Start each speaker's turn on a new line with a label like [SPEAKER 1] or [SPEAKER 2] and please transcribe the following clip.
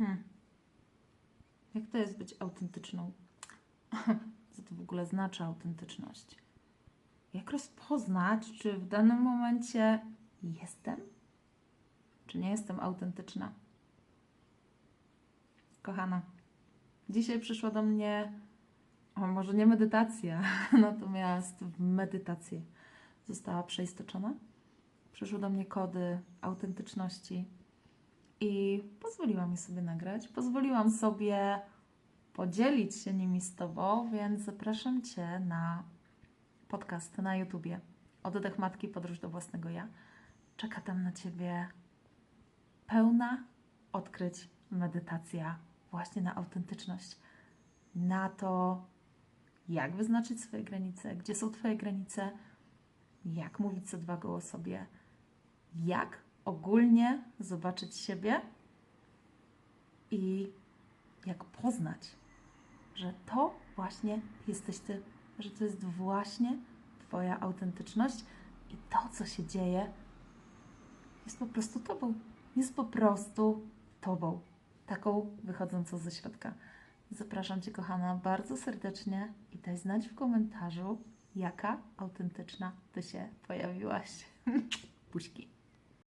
[SPEAKER 1] Hmm. Jak to jest być autentyczną? Co to w ogóle znaczy autentyczność? Jak rozpoznać, czy w danym momencie jestem, czy nie jestem autentyczna? Kochana, dzisiaj przyszła do mnie, o może nie medytacja, natomiast w medytacji została przeistoczona. Przyszły do mnie kody autentyczności i pozwoliłam je sobie nagrać. Pozwoliłam sobie podzielić się nimi z Tobą, więc zapraszam Cię na podcast na YouTubie. Oddech Matki, Podróż do Własnego Ja. Czeka tam na Ciebie pełna odkryć medytacja właśnie na autentyczność, na to, jak wyznaczyć swoje granice, gdzie są Twoje granice, jak mówić z odwagą o sobie, jak ogólnie zobaczyć siebie i jak poznać, że to właśnie jesteś Ty, że to jest właśnie Twoja autentyczność i to, co się dzieje, jest po prostu Tobą. Jest po prostu Tobą, taką wychodzącą ze środka. Zapraszam Cię, kochana, bardzo serdecznie i daj znać w komentarzu, jaka autentyczna Ty się pojawiłaś. Buźki.